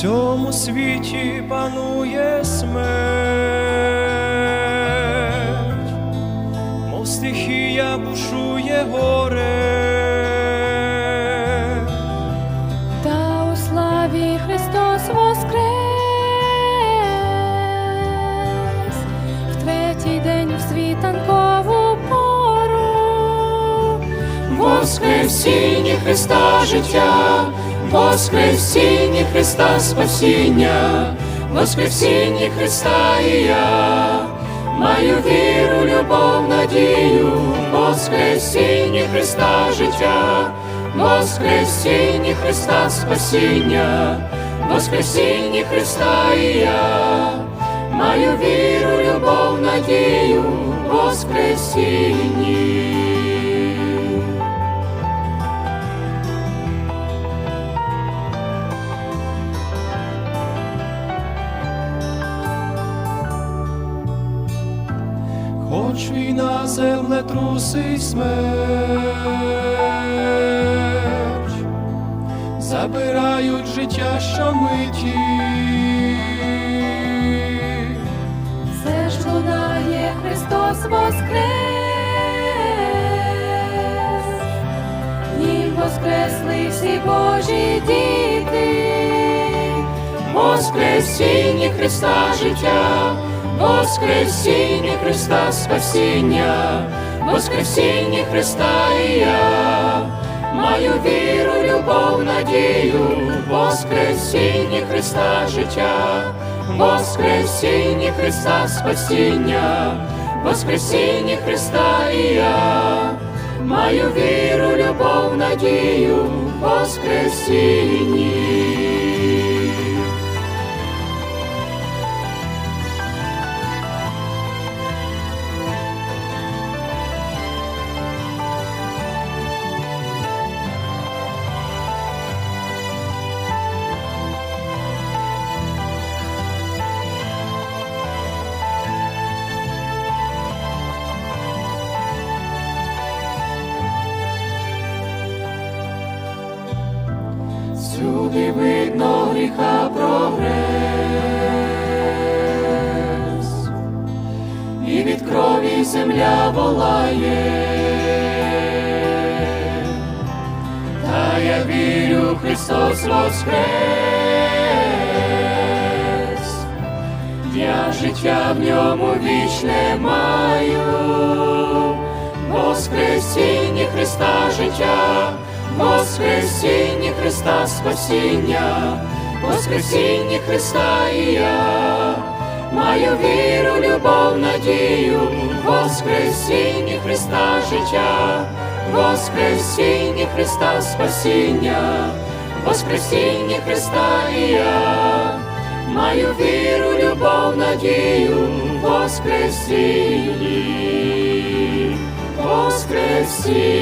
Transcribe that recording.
цьому світі панує смерть, мов стихія бушує горе. Та у славі Христос воскрес, в третій день в світанкову пору. Воскресіння Христа життя, Воскресіння Христа спасіння, Воскресіння Христа і я, маю віру, любов, надію, Воскресіння Христа життя, Воскресіння Христа спасіння, Воскресіння Христа і я, маю віру, любов, надію, Воскресіння. Хоч війна земле трусить смерч, забирають життя щомиті. Все ж лунає Христос воскрес, Нім воскресли всі Божі діти. Воскресіння Христа життя, Воскресіння Христа спасіння, Воскресіння Христа і я, маю віру, любов, надію, Воскресіння Христа життя, Воскресіння Христа спасіння, Воскресіння Христа і я, маю віру, любов, надію, Воскресіння. Всюди видно гріха прогрес, і від крові земля волає, та я вірю, Христос воскрес, я життя в ньому вічне маю, Воскресіння Христа життя. Воскресіння Христа спасіння, Воскресіння Христа і я, маю віру, любов, надію, Воскресіння Христа життя, Воскресіння Христа спасіння, Воскресіння Христа і я, маю віру, любов, надію, Воскресіння, Воскресіння.